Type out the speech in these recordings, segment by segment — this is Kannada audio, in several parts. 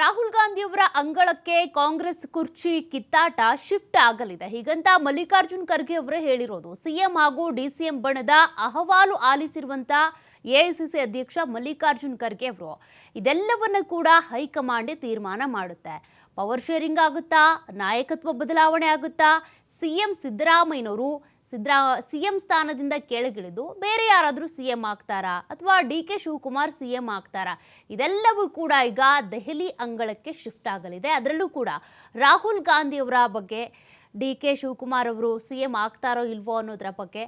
ರಾಹುಲ್ ಗಾಂಧಿಯವರ ಅಂಗಳಕ್ಕೆ ಕಾಂಗ್ರೆಸ್ ಕುರ್ಚಿ ಕಿತ್ತಾಟ ಶಿಫ್ಟ್ ಆಗಲಿದೆ. ಹೀಗಂತ ಮಲ್ಲಿಕಾರ್ಜುನ್ ಖರ್ಗೆ ಅವರೇ ಹೇಳಿರೋದು, ಸಿಎಂ ಹಾಗೂ ಡಿಸಿಎಂ ಬಣದ ಅಹವಾಲು ಆಲಿಸಿರುವಂತ ಎಐಸಿಸಿ ಅಧ್ಯಕ್ಷ ಮಲ್ಲಿಕಾರ್ಜುನ್ ಖರ್ಗೆ ಅವರು ಇದೆಲ್ಲವನ್ನ ಕೂಡ ಹೈಕಮಾಂಡ್ ತೀರ್ಮಾನ ಮಾಡುತ್ತೆ. ಪವರ್ ಶೇರಿಂಗ್ ಆಗುತ್ತಾ, ನಾಯಕತ್ವ ಬದಲಾವಣೆ ಆಗುತ್ತಾ ಸಿಎಂ ಸಿದ್ದರಾಮಯ್ಯನವರು ಸಿದ್ದರಾ ಸಿಎಂ ಸ್ಥಾನದಿಂದ ಕೆಳಗಿಳಿದು ಬೇರೆ ಯಾರಾದರೂ ಸಿಎಂ ಆಗ್ತಾರಾ ಅಥವಾ ಡಿ ಕೆ ಶಿವಕುಮಾರ್ ಸಿಎಂ ಆಗ್ತಾರಾ? ಇದೆಲ್ಲವೂ ಕೂಡ ಈಗ ದೆಹಲಿ ಅಂಗಳಕ್ಕೆ ಶಿಫ್ಟ್ ಆಗಲಿದೆ. ಅದರಲ್ಲೂ ಕೂಡ ರಾಹುಲ್ ಗಾಂಧಿಯವರ ಬಗ್ಗೆ ಡಿ ಕೆ ಶಿವಕುಮಾರ್ ಅವರು ಸಿ ಎಂ ಆಗ್ತಾರೋ ಇಲ್ವೋ ಅನ್ನೋದರ ಬಗ್ಗೆ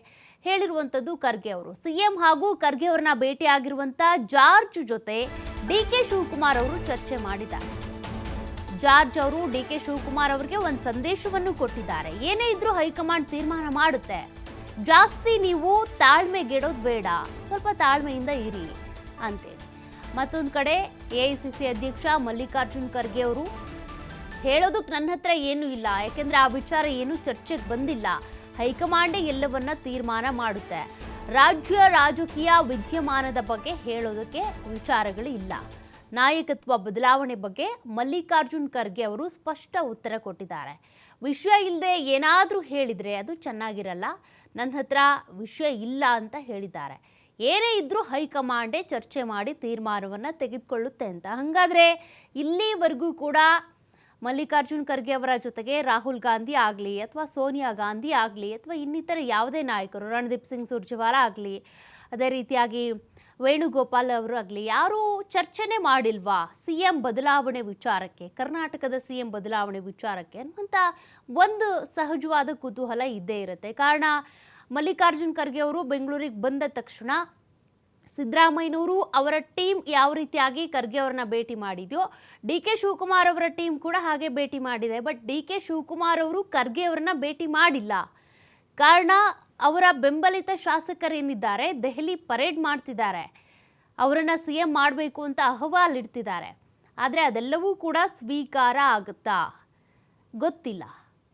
ಹೇಳಿರುವಂಥದ್ದು ಖರ್ಗೆ ಅವರು. ಸಿ ಎಂ ಹಾಗೂ ಖರ್ಗೆ ಅವರನ್ನ ಭೇಟಿಯಾಗಿರುವಂಥ ಜಾರ್ಜ್ ಜೊತೆ ಡಿ ಕೆ ಶಿವಕುಮಾರ್ ಅವರು ಚರ್ಚೆ ಮಾಡಿದ್ದಾರೆ. ಜಾರ್ಜ್ ಅವರು ಡಿ ಕೆ ಶಿವಕುಮಾರ್ ಅವರಿಗೆ ಒಂದು ಸಂದೇಶವನ್ನು ಕೊಟ್ಟಿದ್ದಾರೆ. ಏನೇ ಇದ್ರೂ ಹೈಕಮಾಂಡ್ ತೀರ್ಮಾನ ಮಾಡುತ್ತೆ. ಜಾಸ್ತಿ ನೀವು ತಾಳ್ಮೆಗೆಡೋದು ಬೇಡ. ಸ್ವಲ್ಪ ತಾಳ್ಮೆಯಿಂದ ಇರಿ ಅಂತೇಳಿ ಮತ್ತೊಂದು ಕಡೆ ಎ ಐ ಸಿ ಸಿ ಅಧ್ಯಕ್ಷ ಮಲ್ಲಿಕಾರ್ಜುನ್ ಖರ್ಗೆ ಅವರು ಹೇಳೋದಕ್ಕೆ ನನ್ನ ಹತ್ರ ಏನೂ ಇಲ್ಲ. ಯಾಕೆಂದ್ರೆ ಆ ವಿಚಾರ ಏನೂ ಚರ್ಚೆಗೆ ಬಂದಿಲ್ಲ. ಹೈಕಮಾಂಡೇ ಎಲ್ಲವನ್ನ ತೀರ್ಮಾನ ಮಾಡುತ್ತೆ. ರಾಜ್ಯ ರಾಜಕೀಯ ವಿದ್ಯಮಾನದ ಬಗ್ಗೆ ಹೇಳೋದಕ್ಕೆ ವಿಚಾರಗಳು ಇಲ್ಲ ನಾಯಕತ್ವ ಬದಲಾವಣೆ ಬಗ್ಗೆ ಮಲ್ಲಿಕಾರ್ಜುನ್ ಖರ್ಗೆ ಅವರು ಸ್ಪಷ್ಟ ಉತ್ತರ ಕೊಟ್ಟಿದ್ದಾರೆ. ವಿಷಯ ಇಲ್ಲದೆ ಏನಾದರೂ ಹೇಳಿದರೆ ಅದು ಚೆನ್ನಾಗಿರಲ್ಲ. ನನ್ನ ಹತ್ರ ವಿಷಯ ಇಲ್ಲ ಅಂತ ಹೇಳಿದ್ದಾರೆ. ಏನೇ ಇದ್ದರೂ ಹೈಕಮಾಂಡೇ ಚರ್ಚೆ ಮಾಡಿ ತೀರ್ಮಾನವನ್ನು ತೆಗೆದುಕೊಳ್ಳುತ್ತೆ ಅಂತ. ಹಾಗಾದರೆ ಇಲ್ಲಿವರೆಗೂ ಕೂಡ ಮಲ್ಲಿಕಾರ್ಜುನ್ ಖರ್ಗೆ ಅವರ ಜೊತೆಗೆ ರಾಹುಲ್ ಗಾಂಧಿ ಆಗಲಿ ಅಥವಾ ಸೋನಿಯಾ ಗಾಂಧಿ ಆಗಲಿ ಅಥವಾ ಇನ್ನಿತರ ಯಾವುದೇ ನಾಯಕರು, ರಣದೀಪ್ ಸಿಂಗ್ ಸುರ್ಜೇವಾಲಾ ಆಗಲಿ, ಅದೇ ರೀತಿಯಾಗಿ ವೇಣುಗೋಪಾಲ್ ಅವರು ಆಗಲಿ, ಯಾರೂ ಚರ್ಚೆನೇ ಮಾಡಿಲ್ವಾ ಸಿ ಎಂ ಬದಲಾವಣೆ ವಿಚಾರಕ್ಕೆ, ಕರ್ನಾಟಕದ ಸಿ ಎಂ ಬದಲಾವಣೆ ವಿಚಾರಕ್ಕೆ ಅನ್ನುವಂಥ ಒಂದು ಸಹಜವಾದ ಕುತೂಹಲ ಇದ್ದೇ ಇರುತ್ತೆ. ಕಾರಣ ಮಲ್ಲಿಕಾರ್ಜುನ್ ಖರ್ಗೆ ಅವರು ಬೆಂಗಳೂರಿಗೆ ಬಂದ ತಕ್ಷಣ ಸಿದ್ದರಾಮಯ್ಯನವರು ಅವರ ಟೀಮ್ ಯಾವ ರೀತಿಯಾಗಿ ಖರ್ಗೆ ಅವ್ರನ್ನ ಭೇಟಿ ಮಾಡಿದೆಯೋ, ಡಿ ಕೆ ಶಿವಕುಮಾರ್ ಅವರ ಟೀಮ್ ಕೂಡ ಹಾಗೆ ಭೇಟಿ ಮಾಡಿದೆ. ಬಟ್ ಡಿ ಕೆ ಶಿವಕುಮಾರ್ ಅವರು ಖರ್ಗೆ ಅವರನ್ನ ಭೇಟಿ ಮಾಡಿಲ್ಲ. ಕಾರಣ ಅವರ ಬೆಂಬಲಿತ ಶಾಸಕರೇನಿದ್ದಾರೆ, ದೆಹಲಿ ಪರೇಡ್ ಮಾಡ್ತಿದ್ದಾರೆ. ಅವರನ್ನು ಸಿ ಎಂ ಮಾಡಬೇಕು ಅಂತ ಅಹವಾಲ್ ಇಡ್ತಿದ್ದಾರೆ. ಆದರೆ ಅದೆಲ್ಲವೂ ಕೂಡ ಸ್ವೀಕಾರ ಆಗುತ್ತಾ? ಗೊತ್ತಿಲ್ಲ.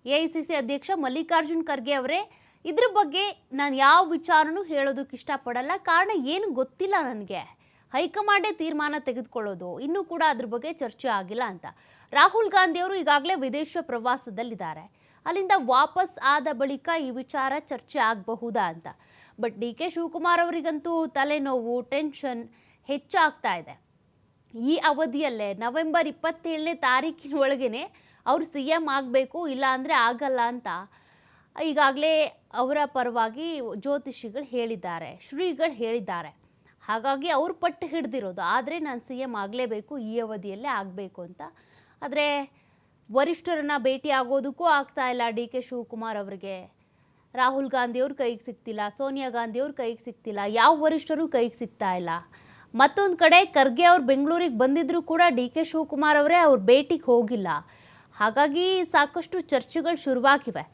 ಎ ಐ ಸಿ ಸಿ ಅಧ್ಯಕ್ಷ ಮಲ್ಲಿಕಾರ್ಜುನ್ ಖರ್ಗೆ ಅವರೇ ಇದ್ರ ಬಗ್ಗೆ ನಾನು ಯಾವ ವಿಚಾರನೂ ಹೇಳೋದಕ್ಕೆ ಇಷ್ಟಪಡಲ್ಲ. ಕಾರಣ ಏನು ಗೊತ್ತಿಲ್ಲ ನನಗೆ. ಹೈಕಮಾಂಡೇ ತೀರ್ಮಾನ ತೆಗೆದುಕೊಳ್ಳೋದು. ಇನ್ನೂ ಕೂಡ ಅದ್ರ ಬಗ್ಗೆ ಚರ್ಚೆ ಆಗಿಲ್ಲ ಅಂತ. ರಾಹುಲ್ ಗಾಂಧಿಯವರು ಈಗಾಗಲೇ ವಿದೇಶ ಪ್ರವಾಸದಲ್ಲಿದ್ದಾರೆ. ಅಲ್ಲಿಂದ ವಾಪಸ್ ಆದ ಬಳಿಕ ಈ ವಿಚಾರ ಚರ್ಚೆ ಆಗಬಹುದಾ ಅಂತ. ಬಟ್ ಡಿ ಕೆ ಶಿವಕುಮಾರ್ ಅವರಿಗಂತೂ ತಲೆನೋವು, ಟೆನ್ಷನ್ ಹೆಚ್ಚಾಗ್ತಾ ಇದೆ. ಈ ಅವಧಿಯಲ್ಲೇ ನವೆಂಬರ್ ಇಪ್ಪತ್ತೇಳನೇ ತಾರೀಕಿನ ಒಳಗೇನೆ ಅವ್ರು ಸಿ ಎಂ ಆಗಬೇಕು ಇಲ್ಲ ಅಂದರೆ ಆಗಲ್ಲ ಅಂತ ಈಗಾಗಲೇ ಅವರ ಪರವಾಗಿ ಜ್ಯೋತಿಷಿಗಳು ಹೇಳಿದ್ದಾರೆ, ಶ್ರೀಗಳು ಹೇಳಿದ್ದಾರೆ. ಹಾಗಾಗಿ ಅವರು ಪಟ್ಟು ಹಿಡ್ದಿರೋದು. ಆದರೆ ನಾನು ಸಿ ಎಂ ಆಗಲೇಬೇಕು, ಈ ಅವಧಿಯಲ್ಲೇ ಆಗಬೇಕು ಅಂತ. ಆದರೆ ವರಿಷ್ಠರನ್ನ ಭೇಟಿ ಆಗೋದಕ್ಕೂ ಆಗ್ತಾ ಇಲ್ಲ ಡಿ ಕೆ ಶಿವಕುಮಾರ್ ಅವರಿಗೆ. ರಾಹುಲ್ ಗಾಂಧಿಯವ್ರ ಕೈಗೆ ಸಿಗ್ತಿಲ್ಲ, ಸೋನಿಯಾ ಗಾಂಧಿಯವ್ರ ಕೈಗೆ ಸಿಗ್ತಿಲ್ಲ, ಯಾವ ವರಿಷ್ಠರು ಕೈಗೆ ಸಿಗ್ತಾ ಇಲ್ಲ. ಮತ್ತೊಂದು ಕಡೆ ಖರ್ಗೆ ಅವ್ರು ಬೆಂಗಳೂರಿಗೆ ಬಂದಿದ್ದರೂ ಕೂಡ ಡಿ ಕೆ ಶಿವಕುಮಾರ್ ಅವರೇ ಅವ್ರ ಭೇಟಿಗೆ ಹೋಗಿಲ್ಲ. ಹಾಗಾಗಿ ಸಾಕಷ್ಟು ಚರ್ಚೆಗಳು ಶುರುವಾಗಿವೆ.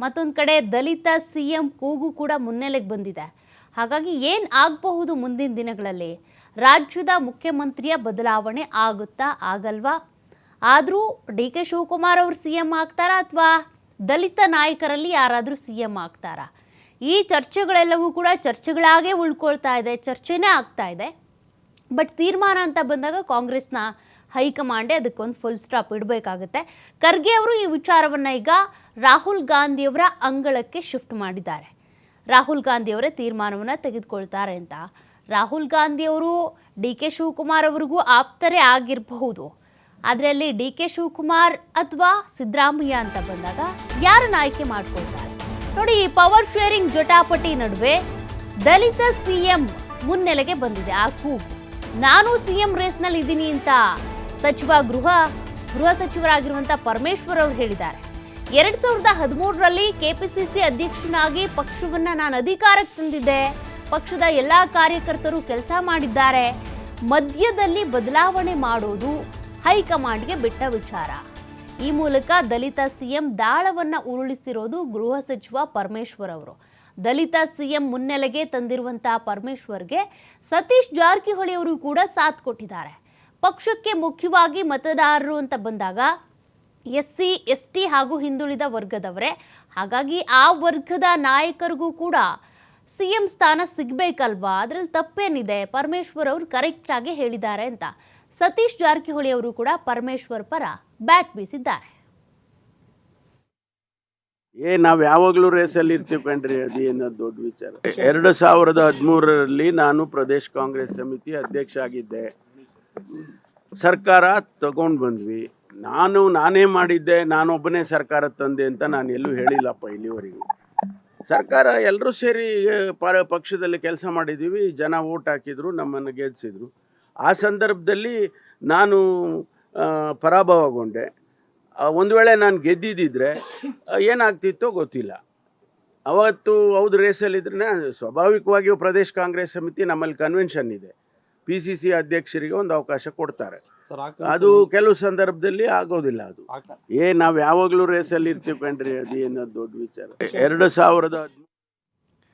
ಮತ್ತೊಂದು ಕಡೆ ದಲಿತ ಸಿ ಎಂ ಕೂಗು ಕೂಡ ಮುನ್ನೆಲೆಗೆ ಬಂದಿದೆ. ಹಾಗಾಗಿ ಏನು ಆಗಬಹುದು ಮುಂದಿನ ದಿನಗಳಲ್ಲಿ? ರಾಜ್ಯದ ಮುಖ್ಯಮಂತ್ರಿಯ ಬದಲಾವಣೆ ಆಗುತ್ತಾ ಆಗಲ್ವಾ? ಆದರೂ ಡಿ ಕೆ ಶಿವಕುಮಾರ್ ಅವರು ಸಿ ಎಂ ಆಗ್ತಾರಾ ಅಥವಾ ದಲಿತ ನಾಯಕರಲ್ಲಿ ಯಾರಾದರೂ ಸಿ ಎಂ ಆಗ್ತಾರಾ? ಈ ಚರ್ಚೆಗಳೆಲ್ಲವೂ ಕೂಡ ಚರ್ಚೆಗಳಾಗೇ ಉಳ್ಕೊಳ್ತಾ ಇದೆ, ಚರ್ಚೆನೇ ಆಗ್ತಾ ಇದೆ. ಬಟ್ ತೀರ್ಮಾನ ಅಂತ ಬಂದಾಗ ಕಾಂಗ್ರೆಸ್ನ ಹೈಕಮಾಂಡೇ ಅದಕ್ಕೊಂದು ಫುಲ್ ಸ್ಟಾಪ್ ಇಡಬೇಕಾಗುತ್ತೆ. ಖರ್ಗೆ ಅವರು ಈ ವಿಚಾರವನ್ನು ಈಗ ರಾಹುಲ್ ಗಾಂಧಿಯವರ ಅಂಗಳಕ್ಕೆ ಶಿಫ್ಟ್ ಮಾಡಿದ್ದಾರೆ. ರಾಹುಲ್ ಗಾಂಧಿಯವರೇ ತೀರ್ಮಾನವನ್ನು ತೆಗೆದುಕೊಳ್ತಾರೆ ಅಂತ. ರಾಹುಲ್ ಗಾಂಧಿಯವರು ಡಿ ಕೆ ಶಿವಕುಮಾರ್ ಅವರಿಗೂ ಆಪ್ತರೇ ಆಗಿರಬಹುದು. ಆದರೆ ಅಲ್ಲಿ ಡಿ ಕೆ ಶಿವಕುಮಾರ್ ಅಥವಾ ಸಿದ್ದರಾಮಯ್ಯ ಅಂತ ಬಂದಾಗ ಯಾರನ್ನ ಆಯ್ಕೆ ಮಾಡ್ಕೊಳ್ತಾರೆ? ನೋಡಿ, ಈ ಪವರ್ ಶೇರಿಂಗ್ ಜಟಾಪಟಿ ನಡುವೆ ದಲಿತ ಸಿಎಂ ಮುನ್ನೆಲೆಗೆ ಬಂದಿದೆ. ಆ ಕೂಗು. ನಾನು ಸಿಎಂ ರೇಸ್ನಲ್ಲಿ ಇದ್ದೀನಿ ಅಂತ ಸಚಿವ ಗೃಹ ಗೃಹ ಸಚಿವರಾಗಿರುವಂಥ ಪರಮೇಶ್ವರ್ ಅವರು ಹೇಳಿದ್ದಾರೆ. ಎರಡ್ ಸಾವಿರದ ಹದಿಮೂರರಲ್ಲಿ ಕೆಪಿಸಿಸಿ ಅಧ್ಯಕ್ಷನಾಗಿ ಪಕ್ಷವನ್ನ ನಾನು ಅಧಿಕಾರಕ್ಕೆ ತಂದಿದ್ದೆ. ಪಕ್ಷದ ಎಲ್ಲಾ ಕಾರ್ಯಕರ್ತರು ಕೆಲಸ ಮಾಡಿದ್ದಾರೆ. ಮಧ್ಯದಲ್ಲಿ ಬದಲಾವಣೆ ಮಾಡೋದು ಹೈಕಮಾಂಡ್ಗೆ ಬಿಟ್ಟ ವಿಚಾರ. ಈ ಮೂಲಕ ದಲಿತ ಸಿಎಂ ದಾಳವನ್ನ ಉರುಳಿಸಿರೋದು ಗೃಹ ಸಚಿವ ಪರಮೇಶ್ವರ್ ಅವರು. ದಲಿತ ಸಿಎಂ ಮುನ್ನೆಲೆಗೆ ತಂದಿರುವಂತಹ ಪರಮೇಶ್ವರ್ಗೆ ಸತೀಶ್ ಜಾರಕಿಹೊಳಿ ಅವರು ಕೂಡ ಸಾಥ್ ಕೊಟ್ಟಿದ್ದಾರೆ. ಪಕ್ಷಕ್ಕೆ ಮುಖ್ಯವಾಗಿ ಮತದಾರರು ಅಂತ ಬಂದಾಗ ಎಸ್ ಸಿ ಎಸ್ ಟಿ ಹಾಗೂ ಹಿಂದುಳಿದ ವರ್ಗದವರೇ. ಹಾಗಾಗಿ ಆ ವರ್ಗದ ನಾಯಕರಿಗೂ ಕೂಡ ಸಿ ಎಂ ಸ್ಥಾನ ಸಿಗಬೇಕಲ್ವಾ? ಅದರಲ್ಲಿ ತಪ್ಪೇನಿದೆ? ಪರಮೇಶ್ವರ್ ಅವರು ಕರೆಕ್ಟಾಗಿ ಹೇಳಿದ್ದಾರೆ ಅಂತ. ಸತೀಶ್ ಜಾರಕಿಹೊಳಿ ಅವರು ಕೂಡ ಪರಮೇಶ್ವರ್ ಪರ ಬ್ಯಾಟ್ ಬೀಸಿದ್ದಾರೆ. ಏ ನಾವು ಯಾವಾಗಲೂ ರೇಸಲ್ಲಿ ಇರ್ತೀವಿ ಕಣ್ರಿ ಅದು ಏನೋ ದೊಡ್ಡ ವಿಚಾರ. ಎರಡು ಸಾವಿರದ ಹದಿಮೂರರಲ್ಲಿ ನಾನು ಪ್ರದೇಶ್ ಕಾಂಗ್ರೆಸ್ ಸಮಿತಿ ಅಧ್ಯಕ್ಷ ಆಗಿದ್ದೆ. ಸರ್ಕಾರ ತಗೊಂಡು ಬಂದ್ವಿ. ನಾನು, ನಾನೇ ಮಾಡಿದ್ದೆ, ನಾನೊಬ್ಬನೇ ಸರ್ಕಾರ ತಂದೆ ಅಂತ ನಾನು ಎಲ್ಲೂ ಹೇಳಿಲ್ಲಪ್ಪ ಇಲ್ಲಿವರೆಗೂ. ಸರ್ಕಾರ ಎಲ್ಲರೂ ಸೇರಿ ಪಕ್ಷದಲ್ಲಿ ಕೆಲಸ ಮಾಡಿದ್ದೀವಿ ಜನ ಓಟ್ ಹಾಕಿದ್ರು, ನಮ್ಮನ್ನು ಗೆಲ್ಲಿಸಿದ್ರು ಆ ಸಂದರ್ಭದಲ್ಲಿ ನಾನು ಪರಾಭವಗೊಂಡೆ. ಒಂದು ವೇಳೆ ನಾನು ಗೆದ್ದಿದ್ದಿದ್ರೆ ಏನಾಗ್ತಿತ್ತೋ ಗೊತ್ತಿಲ್ಲ. ಅವತ್ತು ಹೌದು ರೇಸಲ್ಲಿದ್ರೆ ಸ್ವಾಭಾವಿಕವಾಗಿಯೂ ಪ್ರದೇಶ ಕಾಂಗ್ರೆಸ್ ಸಮಿತಿ ನಮ್ಮಲ್ಲಿ ಕನ್ವೆನ್ಷನ್ ಇದೆ. ಪಿ ಸಿ ಸಿ ಅಧ್ಯಕ್ಷರಿಗೆ ಒಂದು ಅವಕಾಶ ಕೊಡ್ತಾರೆ. ಅದು ಕೆಲವು ಸಂದರ್ಭದಲ್ಲಿ ಆಗೋದಿಲ್ಲ ಅದು. ಏ ನಾವು ಯಾವಾಗಲೂ ರೇಸಲ್ಲಿ ಇರ್ತೀವಿ ಕಣ್ರಿ ಅದು ಏನೋ ದೊಡ್ಡ ವಿಚಾರ. ಎರಡು ಸಾವಿರದ